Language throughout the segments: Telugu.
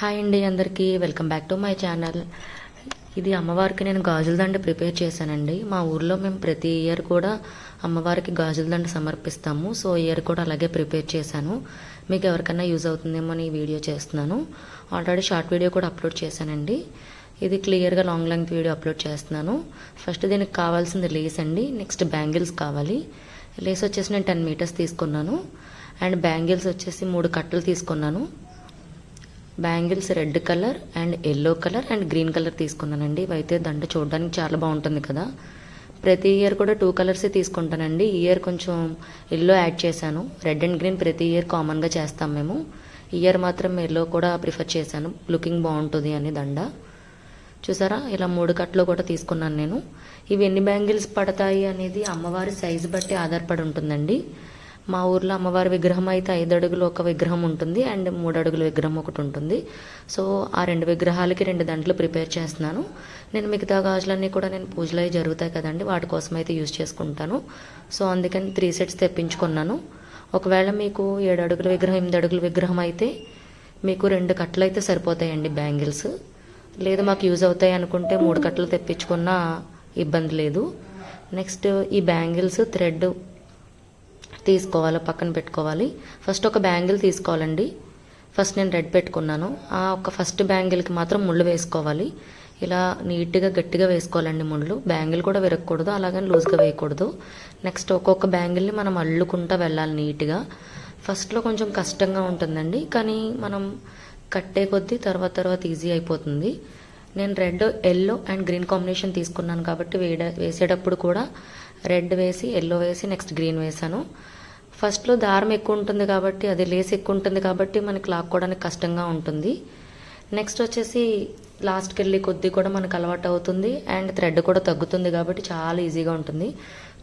హాయ్ అండి అందరికీ welcome back to my channel. ఇది అమ్మవారికి నేను గాజుల దండ ప్రిపేర్ చేశానండి. మా ఊర్లో మేము ప్రతి ఇయర్ కూడా అమ్మవారికి గాజుల దండ సమర్పిస్తాము. సో ఇయర్ కూడా అలాగే ప్రిపేర్ చేశాను. మీకు ఎవరికైనా యూజ్ అవుతుందేమో అని వీడియో చేస్తున్నాను. ఆల్రెడీ షార్ట్ వీడియో కూడా అప్లోడ్ చేశానండి. ఇది క్లియర్గా లాంగ్ లెంగ్త్ వీడియో అప్లోడ్ చేస్తున్నాను. ఫస్ట్ దీనికి కావాల్సింది లేస్ అండి. నెక్స్ట్ బ్యాంగిల్స్ కావాలి. లేస్ వచ్చేసి నేను టెన్ మీటర్స్ తీసుకున్నాను. అండ్ బ్యాంగిల్స్ వచ్చేసి మూడు కట్టలు తీసుకున్నాను. Bangles red colour and yellow colour and green colour తీసుకున్నానండి. ఇవైతే దండ చూడడానికి చాలా బాగుంటుంది కదా. ప్రతి ఇయర్ కూడా టూ కలర్సే తీసుకుంటానండి. ఈ ఇయర్ కొంచెం ఎల్లో యాడ్ చేశాను. రెడ్ అండ్ గ్రీన్ ప్రతి ఇయర్ కామన్గా చేస్తాం మేము. ఇయర్ మాత్రం ఎల్లో కూడా ప్రిఫర్ చేశాను. లుకింగ్ బాగుంటుంది అని దండ. చూసారా? ఇలా మూడు కట్లు కూడా తీసుకున్నాను నేను. ఇవి ఎన్ని బ్యాంగిల్స్ పడతాయి అనేది అమ్మవారి సైజు బట్టి ఆధారపడి ఉంటుందండి. మా ఊర్లో అమ్మవారి విగ్రహం అయితే ఐదు అడుగులు ఒక విగ్రహం ఉంటుంది అండ్ మూడు అడుగుల విగ్రహం ఒకటి ఉంటుంది. సో ఆ రెండు విగ్రహాలకి రెండు దండలు ప్రిపేర్ చేస్తున్నాను. నేను మిగతా గాజులన్నీ కూడా నేను పూజలు అవి జరుగుతాయి కదండి వాటి కోసం అయితే యూజ్ చేసుకుంటాను. సో అందుకని త్రీ సెట్స్ తెప్పించుకున్నాను. ఒకవేళ మీకు ఏడు అడుగుల విగ్రహం ఎనిమిది అడుగుల విగ్రహం అయితే మీకు రెండు కట్టలు అయితే సరిపోతాయండి బ్యాంగిల్స్. లేదు మాకు యూజ్ అవుతాయి అనుకుంటే మూడు కట్టలు తెప్పించుకున్నా ఇబ్బంది లేదు. నెక్స్ట్ ఈ బ్యాంగిల్స్ థ్రెడ్ తీసుకోవాలి పక్కన పెట్టుకోవాలి. ఫస్ట్ ఒక బ్యాంగిల్ తీసుకోవాలండి. ఫస్ట్ నేను రెడ్ పెట్టుకున్నాను. ఆ ఒక ఫస్ట్ బ్యాంగిల్కి మాత్రం ముళ్ళు వేసుకోవాలి. ఇలా నీట్గా గట్టిగా వేసుకోవాలండి ముళ్ళు. బ్యాంగిల్ కూడా విరగకూడదు అలాగని లూజ్గా వేయకూడదు. నెక్స్ట్ ఒక్కొక్క బ్యాంగిల్ని మనం అల్లుకుంటా వెళ్ళాలి నీట్గా. ఫస్ట్లో కొంచెం కష్టంగా ఉంటుందండి కానీ మనం కట్టే కొద్దీ తర్వాత తర్వాత ఈజీ అయిపోతుంది. నేను red yellow and green combination తీసుకున్నాను కాబట్టి వేడ వేసేటప్పుడు కూడా రెడ్ వేసి ఎల్లో వేసి నెక్స్ట్ గ్రీన్ వేసాను ఫస్ట్లో దారం ఎక్కువ ఉంటుంది కాబట్టి అది లేస్ ఎక్కువ ఉంటుంది కాబట్టి మనకి లాక్కోవడానికి కష్టంగా ఉంటుంది. నెక్స్ట్ వచ్చేసి లాస్ట్కి వెళ్ళి కొద్దీ కూడా మనకు అలవాటు అవుతుంది అండ్ థ్రెడ్ కూడా తగ్గుతుంది కాబట్టి చాలా ఈజీగా ఉంటుంది.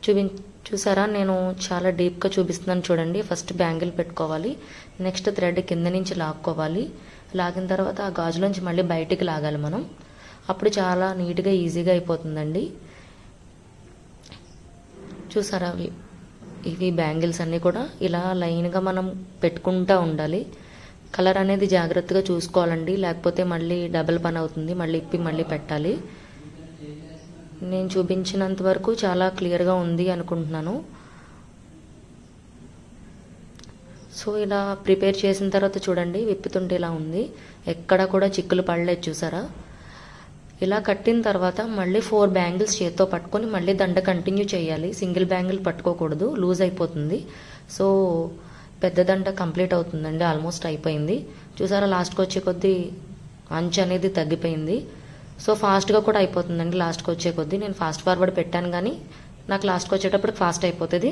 చూపి చూసారా? నేను చాలా డీప్గా చూపిస్తున్నాను చూడండి. ఫస్ట్ బ్యాంగిల్ పెట్టుకోవాలి. నెక్స్ట్ థ్రెడ్ కింద నుంచి లాక్కోవాలి. లాగిన తర్వాత ఆ గాజులోంచి మళ్ళీ బయటికి లాగాలి మనం. అప్పుడు చాలా నీట్గా ఈజీగా అయిపోతుందండి. చూసారా అవి ఇవి బ్యాంగిల్స్ అన్నీ కూడా ఇలా లైన్గా మనం పెట్టుకుంటూ ఉండాలి. కలర్ అనేది జాగ్రత్తగా చూసుకోవాలండి. లేకపోతే మళ్ళీ డబల్ పని అవుతుంది. మళ్ళీ ఇప్పి మళ్ళీ పెట్టాలి. నేను చూపించినంత వరకు చాలా క్లియర్గా ఉంది అనుకుంటున్నాను. సో ఇలా ప్రిపేర్ చేసిన తర్వాత చూడండి విప్పుతుంటే ఇలా ఉంది. ఎక్కడ కూడా చిక్కులు పడలేదు చూసారా? ఇలా కట్టిన తర్వాత మళ్ళీ ఫోర్ బ్యాంగిల్స్ చేత్తో పట్టుకొని మళ్ళీ దండ కంటిన్యూ చేయాలి. సింగిల్ బ్యాంగిల్ పట్టుకోకూడదు. లూజ్ అయిపోతుంది. సో పెద్ద దండ కంప్లీట్ అవుతుందండి. ఆల్మోస్ట్ అయిపోయింది. చూసారా లాస్ట్కి వచ్చే కొద్దీ అంచు అనేది తగ్గిపోయింది. సో ఫాస్ట్గా కూడా అయిపోతుందండి లాస్ట్కి వచ్చే కొద్దీ. నేను ఫాస్ట్ ఫార్వర్డ్ పెట్టాను కానీ నాకు లాస్ట్కి వచ్చేటప్పుడు ఫాస్ట్ అయిపోతుంది.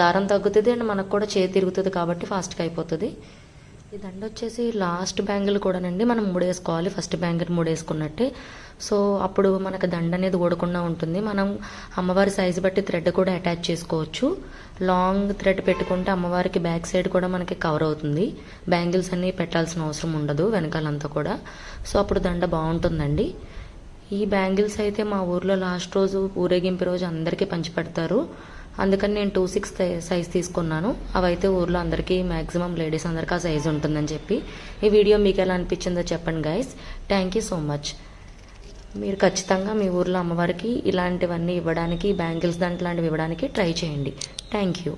దారం తగ్గుతుంది అండ్ మనకు కూడా చేతి తిరుగుతుంది కాబట్టి ఫాస్ట్గా అయిపోతుంది. ఈ దండ వచ్చేసి లాస్ట్ బ్యాంగిల్ కూడానండి. మనం మూడేసుకోవాలి ఫస్ట్ బ్యాంగిల్ మూడేసుకున్నట్టే సో అప్పుడు మనకు దండ అనేది ఓడకుండా ఉంటుంది. మనం అమ్మవారి సైజు బట్టి థ్రెడ్ కూడా అటాచ్ చేసుకోవచ్చు. లాంగ్ థ్రెడ్ పెట్టుకుంటే అమ్మవారికి బ్యాక్ సైడ్ కూడా మనకి కవర్ అవుతుంది. బ్యాంగిల్స్ అన్నీ పెట్టాల్సిన అవసరం ఉండదు వెనకాలంతా కూడా. సో అప్పుడు దండ బాగుంటుందండి. ఈ బ్యాంగిల్స్ అయితే మా ఊర్లో లాస్ట్ రోజు ఊరేగింపు రోజు అందరికీ పంచిపెడతారు అందుకని నేను టూ సిక్స్ సైజ్ తీసుకున్నాను. అవైతే ఊర్లో అందరికీ మ్యాక్సిమం లేడీస్ అందరికీ ఆ సైజ్ ఉంటుందని చెప్పి. ఈ వీడియో మీకు ఎలా అనిపించిందో చెప్పండి guys thank you so much మీరు ఖచ్చితంగా మీ ఊర్లో అమ్మవారికి ఇలాంటివన్నీ ఇవ్వడానికి బ్యాంగిల్స్ దాంట్లాంటివి ఇవ్వడానికి ట్రై చేయండి. Thank you